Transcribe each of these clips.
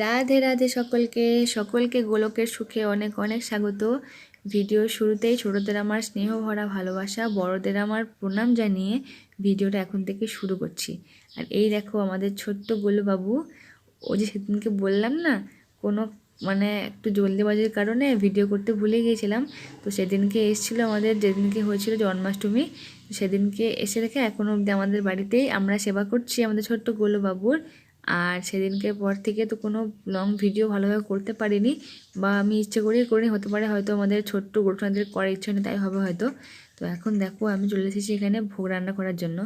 রাধে রাধে সকলকে। সকলকে গোলকের সুখে অনেক অনেক স্বাগত। ভিডিও শুরুতেই ছোটদের আমার স্নেহ ভরা ভালোবাসা, বড়দের আমার প্রণাম জানিয়ে ভিডিওটা এখন থেকে শুরু করছি। আর এই দেখো আমাদের ছোট্ট গোলুবাবু। ও যে সেদিনকে বললাম না, কোনো মানে একটু জলদিবাজির কারণে ভিডিও করতে ভুলে গিয়েছিলাম। তো সেদিনকে এসেছিল আমাদের, যেদিনকে হয়েছিল জন্মাষ্টমী, সেদিনকে এসে রেখে এখনও অবধি আমাদের বাড়িতেই আমরা সেবা করছি আমাদের ছোট্ট গোলুবাবুর। আর সেদিনকে পর থেকে তো কোনো লং ভিডিও ভালোভাবে করতে পারিনি বা আমি ইচ্ছে করেই করিনি, হতে পারে হয়তো আমাদের ছোট্ট গোটনাদের করার ইচ্ছে নেই তাই হবে হয়তো। তো এখন দেখো, আমি চলে এসেছি এখানে ভোগ রান্না করার জন্য।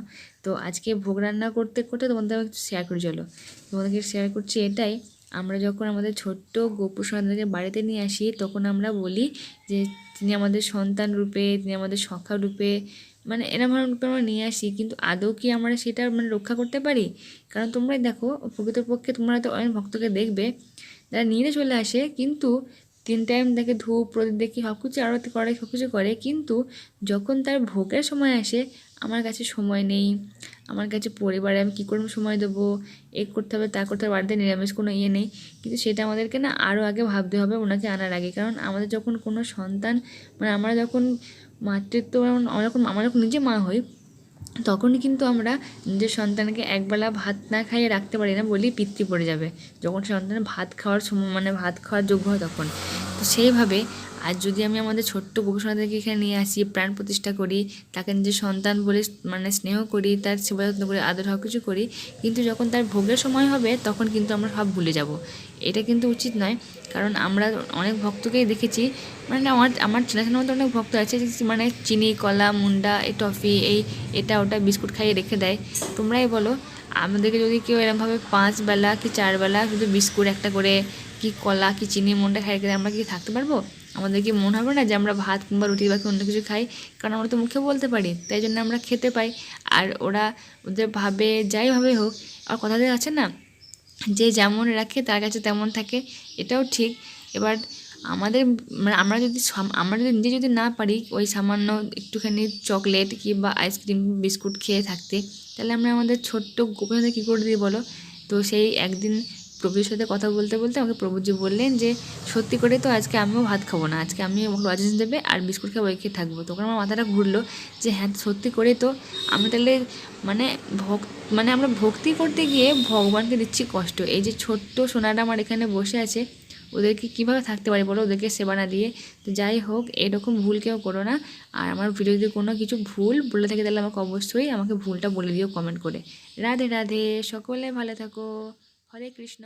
তো আজকে ভোগ রান্না করতে করতে তোমাদের আমি একটু শেয়ার করে, চলো। তোমাদেরকে শেয়ার করছি এটাই, আমরা যখন আমাদের ছোট্ট গোপু সন্তানকে বাড়িতে নিয়ে আসি, তখন আমরা বলি যে, তিনি আমাদের সন্তান রূপে, তিনি আমাদের সখা রূপে মানে এরম ধরনের আমরা নিয়ে আসি, কিন্তু আদৌ কি আমরা সেটা মানে রক্ষা করতে পারি? কারণ তোমরাই দেখো, প্রকৃতপক্ষে তোমরা তো অনেক ভক্তকে দেখবে, যারা নিয়ে চলে আসে, কিন্তু তিন টাইম দেখে ধূপ, প্রদীপ দেখি সব কিছু আরতি করে সব কিছু করে। কিন্তু যখন তার ভোগের সময় আসে, আমার কাছে সময় নেই। আমার কাছে পরিবারে আমি কী করে সময় দেবো? এ করতে হবে, তা করতে হবে, বাড়িতে নিরামিষ কোনো ইয়ে নেই। কিন্তু সেটা আমাদেরকে না আরও আগে ভাবতে হবে, ওনাকে আনার আগে। কারণ আমাদের যখন কোনো সন্তান মানে আমরা যখন মাতৃত্ব আমরা যখন আমরা যখন নিজে মা হই তখনই কিন্তু আমরা নিজের সন্তানকে একবেলা ভাত না খাইয়ে রাখতে পারি না বলি পিতৃ পড়ে যাবে। যখন সন্তান ভাত খাওয়ার সময় মানে ভাত খাওয়ার যোগ্য হয় তখন। তো সেইভাবে আর যদি আমি আমাদের ছোট্ট গোপসনাদেরকে এখানে নিয়ে আসি, প্রাণ প্রতিষ্ঠা করি, তাকে নিজের সন্তান বলে মানে স্নেহ করি, তার সেবা যত্ন করি, আদর সব কিছু করি, কিন্তু যখন তার ভোগের সময় হবে, তখন কিন্তু আমরা সব ভুলে যাব। এটা কিন্তু উচিত নয়, কারণ আমরা অনেক ভক্তকেই দেখেছি মানে আমার আমার চেনাশোনার মধ্যে অনেক ভক্ত আছে মানে চিনি, কলা, মুন্ডা, এই টফি, এই এটা ওটা বিস্কুট খাইয়ে রেখে দেয়। তোমরাই বলো, আমাদেরকে যদি কেউ এরমভাবে পাঁচ বেলা কি চার বেলা শুধু বিস্কুট একটা করে, কি কলা, কি চিনি, মুন্ডা খাই রেখে দেয়, আমরা কি থাকতে পারব? আমাদের কি মনে হবে না যে আমরা ভাত কিংবা রুটি বা অন্য কিছু খাই, কারণ আমরা তো মুখে বলতে পারি। তাই জন্য আমরা খেতে পাই। আর ওরা ওদের ভাবে, যাই ভাবে হোক, আর কথাতে আছে না, যে যেমন রাখে তার কাছে তেমন থাকে, এটাও ঠিক। এবার আমাদের মানে আমরা যদি আমরা যদি নিজে যদি না পারি ওই সামান্য একটুখানি চকলেট কিংবা আইসক্রিম, বিস্কুট খেয়ে থাকতে, তাহলে আমরা আমাদের ছোট্ট গোপনে কী করে দিই বলো? তো সেই একদিন প্রভুর সাথে কথা বলতে বলতে আমাকে প্রভুজি বললেন যে, সত্যি করে তো আজকে আমিও ভাত খাব না, আজকে আমি লজেন্স দেবে আর বিস্কুট ওই খেয়ে থাকব। তখন আমার মাথাটা ঘুরলো যে হ্যাঁ সত্যি করে তো আমি তাহলে মানে ভক মানে আমরা ভক্তি করতে গিয়ে ভগবানকে দিচ্ছি কষ্ট। এই যে ছোট্ট সোনাটা আমার এখানে বসে আছে, ওদেরকে কীভাবে থাকতে পারি বলো? ওদেরকে সেবা না দিয়ে। তো যাই হোক, এরকম ভুল কেউ করো না। আর আমার ভিডিও যদি কোনো কিছু ভুল বলে থাকে তাহলে আমাকে অবশ্যই আমাকে ভুলটা বলে দিও কমেন্ট করে। রাধে রাধে, সকলে ভালো থাকো। হরে কৃষ্ণ।